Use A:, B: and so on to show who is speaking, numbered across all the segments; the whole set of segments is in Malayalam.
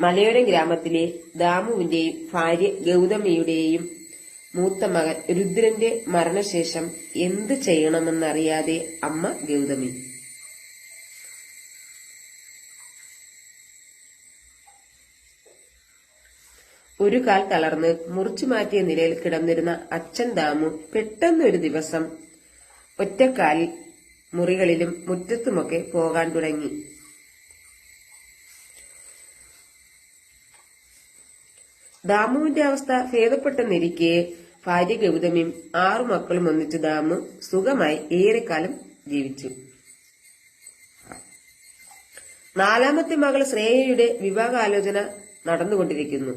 A: മലയോര ഗ്രാമത്തിലെ ദാമുവിന്റെയും ഭാര്യ ഗൗതമിയുടെയും മൂത്ത മകൻ രുദ്രന്റെ മരണശേഷം എന്ത് ചെയ്യണമെന്നറിയാതെ അമ്മ ഗൗതമി. ഒരു കാൽ തളർന്ന് മുറിച്ചു മാറ്റിയ നിലയിൽ കിടന്നിരുന്ന അച്ഛൻ ദാമു പെട്ടെന്നൊരു ദിവസം ഒറ്റക്കാലിൽ മുറികളിലും മുറ്റത്തുമൊക്കെ പോകാൻ തുടങ്ങി. ദാമുവിന്റെ അവസ്ഥ ഭേദപ്പെട്ടെന്നിരിക്കെ ഭാര്യ ഗൗതമിയും ആറു മക്കളും ഒന്നിച്ച് ദാമു സുഖമായി ഏറെക്കാലം ജീവിച്ചു. നാലാമത്തെ മകൾ ശ്രേയയുടെ വിവാഹാലോചന നടന്നുകൊണ്ടിരിക്കുന്നു.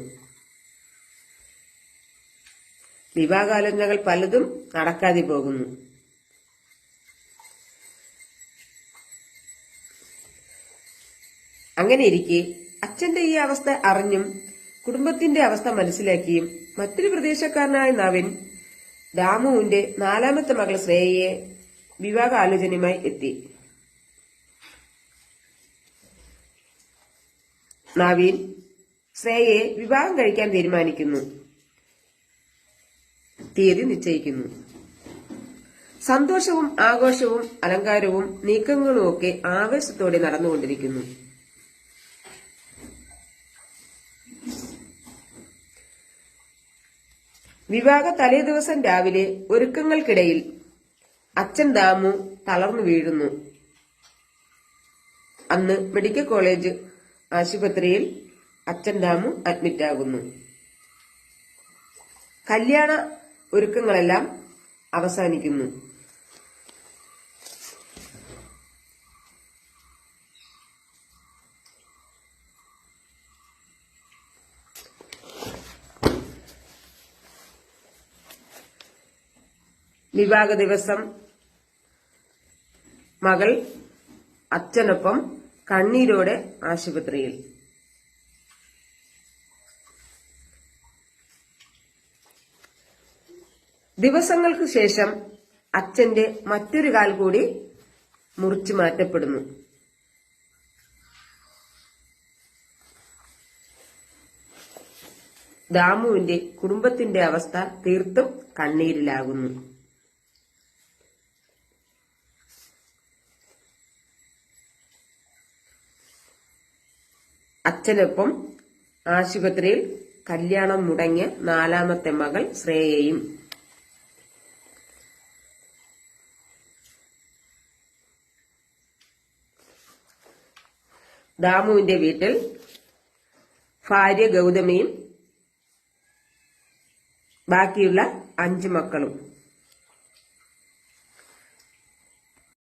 A: വിവാഹാലോചനകൾ പലതും നടക്കാതെ പോകുന്നു. അങ്ങനെ ഇരിക്കെ അച്ഛന്റെ ഈ അവസ്ഥ അറിഞ്ഞും കുടുംബത്തിന്റെ അവസ്ഥ മനസ്സിലാക്കിയും മറ്റൊരു പ്രദേശക്കാരനായ നവൻ ദാമുവിന്റെ നാലാമത്തെ മകൾ ശ്രേയയെ വിവാഹ ആലോചനയുമായി എത്തി. നവീൻ ശ്രേയയെ വിവാഹം കഴിക്കാൻ തീരുമാനിക്കുന്നു. തീയതി നിശ്ചയിക്കുന്നു. സന്തോഷവും ആഘോഷവും അലങ്കാരവും നീക്കങ്ങളുമൊക്കെ ആവേശത്തോടെ നടന്നുകൊണ്ടിരിക്കുന്നു. വിവാഹ തലേ ദിവസം രാവിലെ ഒരുക്കങ്ങൾക്കിടയിൽ അച്ഛൻ ദാമു തളർന്നു വീഴുന്നു. അന്ന് മെഡിക്കൽ കോളേജ് ആശുപത്രിയിൽ അച്ഛൻ ദാമു അഡ്മിറ്റ് ആകുന്നു. കല്യാണ ഒരുക്കങ്ങളെല്ലാം അവസാനിക്കുന്നു. വിവാഹ ദിവസം. മകൾ അച്ഛനൊപ്പം കണ്ണീരോടെ ആശുപത്രിയിൽ. ദിവസങ്ങൾക്ക് ശേഷം അച്ഛന്റെ മറ്റൊരു കാൽ കൂടി മുറിച്ചു മാറ്റപ്പെടുന്നു. ദാമുവിന്റെ കുടുംബത്തിന്റെ അവസ്ഥ തീർത്തും കണ്ണീരിലാകുന്നു. അച്ഛനൊപ്പം ആശുപത്രിയിൽ കല്യാണം മുടങ്ങിയ നാലാമത്തെ മകൾ ശ്രേയയും. ദാമുവിന്റെ വീട്ടിൽ ഭാര്യ ഗൗതമിയും ബാക്കിയുള്ള അഞ്ചു മക്കളും.